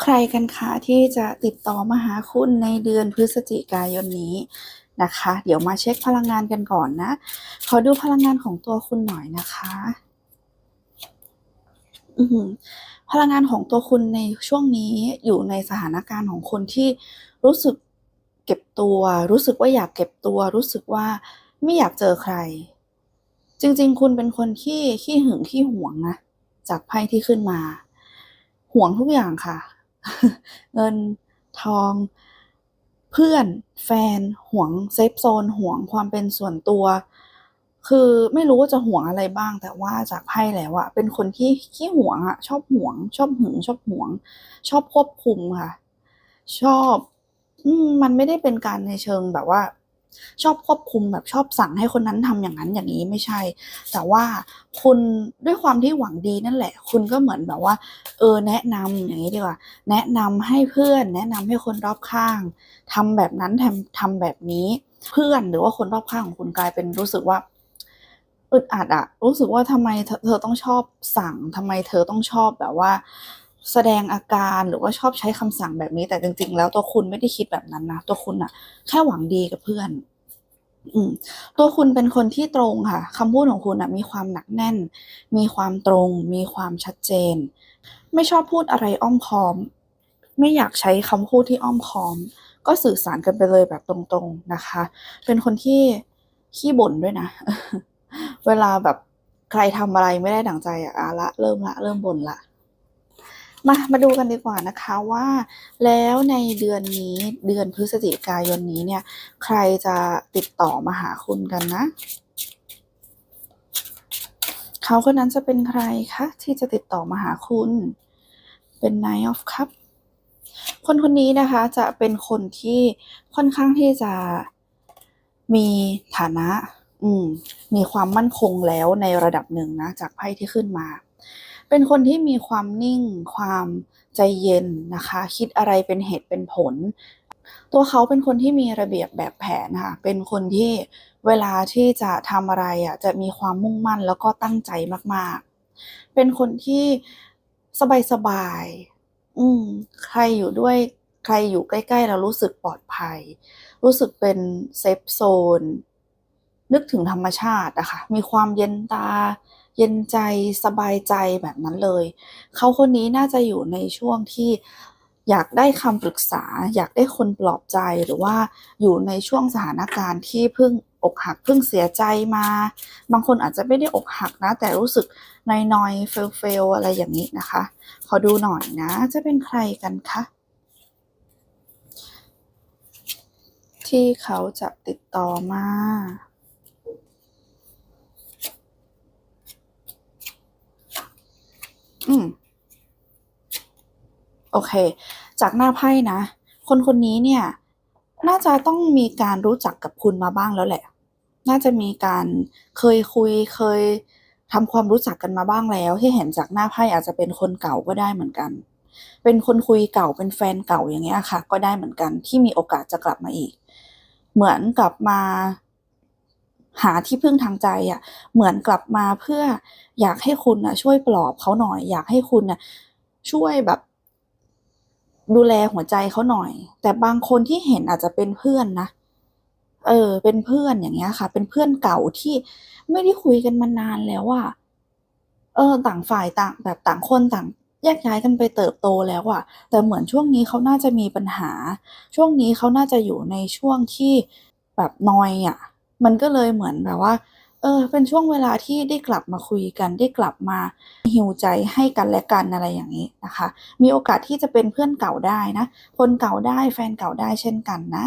ใครกันคะที่จะติดต่อมาหาคุณในเดือนพฤศจิกายนนี้นะคะ เดี๋ยวมาเช็คพลังงานกันก่อนนะ ขอดูพลังงานของตัวคุณหน่อยนะคะพลังงานของตัวคุณในช่วงนี้อยู่ในสถานการณ์ของคนที่รู้สึกเก็บตัว รู้สึกว่าอยากเก็บตัว รู้สึกว่าไม่อยากเจอใคร จริง ๆ คุณเป็นคนที่ขี้หึงขี้หวงนะจากไพ่ที่ขึ้นมาหวงทุกอย่างค่ะ เงินทองเพื่อนแฟนห่วงเซฟโซนห่วงความเป็นส่วนตัว คือไม่รู้ว่าจะห่วงอะไรบ้าง แต่ว่าจากไพ่แล้วอะเป็นคนที่ขี้ห่วงอะชอบห่วง ชอบหึงชอบห่วง ชอบควบคุมค่ะ ชอบ อืมมันไม่ได้เป็นการในเชิงแบบว่า ชอบควบคุมแบบชอบสั่งให้คนนั้นทำอย่างนั้นอย่างนี้ไม่ใช่ แต่ว่าคุณด้วยความที่หวังดีนั่นแหละ คุณก็เหมือนแบบว่า เออแนะนำอย่างนี้ดีกว่า แนะนำให้เพื่อน แนะนำให้คนรอบข้างทำแบบนั้นทำทำแบบนี้เพื่อนหรือว่าคนรอบข้างของคุณกลายเป็นรู้สึกว่าอึดอัดอะรู้สึกว่าทำไมเธอเธอต้องชอบสั่งทำไมเธอต้องชอบแบบว่า แสดงอาการหรือว่าชอบใช้คำสั่งแบบนี้แต่จริง ๆ แล้วตัวคุณไม่ได้คิดแบบนั้นนะตัวคุณอะแค่หวังดีกับเพื่อน ตัวคุณเป็นคนที่ตรงค่ะคำพูดของคุณอะมีความหนักแน่น มีความตรง มีความชัดเจน ไม่ชอบพูดอะไรอ้อมค้อม ไม่อยากใช้คำพูดที่อ้อมค้อม ก็สื่อสารกันไปเลยแบบตรงๆนะคะ เป็นคนที่ขี้บ่นด้วยนะ เวลาแบบใครทำอะไรไม่ได้ดั่งใจอะอะละเริ่มละ เริ่มบ่นละ มามาดูกันดีกว่านะคะว่าแล้วในเดือนนี้เดือนพฤศจิกายนนี้เนี่ย ใครจะติดต่อมาหาคุณกันนะ เขาคนนั้นจะเป็นใครคะที่จะติดต่อมาหาคุณ เป็น Nine of Cup คนคนนี้นะคะจะเป็นคนที่ค่อนข้างที่จะมีฐานะ อืม มีความมั่นคงแล้วในระดับหนึ่งนะ จากไพ่ที่ขึ้นมา เป็นคนที่มีความนิ่ง ความใจเย็นนะคะ คิดอะไรเป็นเหตุเป็นผล ตัวเขาเป็นคนที่มีระเบียบแบบแผนค่ะ เป็นคนที่เวลาที่จะทำอะไรอะจะมีความมุ่งมั่นแล้วก็ตั้งใจมาก ๆ เป็นคนที่สบายๆอืม ใครอยู่ด้วยใครอยู่ใกล้ๆ แล้วรู้สึกปลอดภัย รู้สึกเป็นเซฟโซน นึกถึงธรรมชาติอะค่ะ มีความเย็นตา เย็นใจสบายใจแบบนั้นเลย เขาคนนี้น่าจะอยู่ในช่วงที่อยากได้คำปรึกษา อยากได้คนปลอบใจหรือว่าอยู่ในช่วงสถานการณ์ที่เพิ่งอกหักเพิ่งเสียใจมา บางคนอาจจะไม่ได้อกหักนะ แต่รู้สึกนอยๆเฟลๆอะไรอย่างนี้นะคะ ขอดูหน่อยนะ จะเป็นใครกันคะที่เขาจะติดต่อมา อืม โอเค จากหน้าไพ่นะ คนคนนี้เนี่ย น่าจะต้องมีการรู้จักกับคุณมาบ้างแล้วแหละ น่าจะมีการเคยคุยเคยทำความรู้จักกันมาบ้างแล้ว ที่เห็นจากหน้าไพ่อาจจะเป็นคนเก่าก็ได้เหมือนกัน เป็นคนคุยเก่าเป็นแฟนเก่าอย่างเงี้ยค่ะ ก็ได้เหมือนกันที่มีโอกาสจะกลับมาอีก เหมือนกลับมาหาที่พึ่งทางใจอะเหมือนกลับมาเพื่ออยากให้คุณน่ะช่วยปลอบเขาหน่อย อยากให้คุณน่ะช่วยแบบ ดูแลหัวใจเขาหน่อย แต่บางคนที่เห็นอาจจะเป็นเพื่อนนะ เออ เป็นเพื่อนอย่างเงี้ยค่ะ เป็นเพื่อนเก่าที่ไม่ได้คุยกันมานานแล้วอะเออ ต่างฝ่ายต่างแบบต่างคนต่างแยกย้ายกันไปเติบโตแล้วอะแต่เหมือนช่วงนี้เขาน่าจะมีปัญหา ช่วงนี้เขาน่าจะอยู่ในช่วงที่แบบนอยอะมันก็เลยเหมือนแบบว่า ออเป็นช่วงเวลาที่ได้กลับมาคุยกันได้กลับมาฮิวใจให้กันและกันอะไรอย่างนี้นะคะ มีโอกาสที่จะเป็นเพื่อนเก่าได้นะ คนเก่าได้แฟนเก่าได้เช่นกันนะ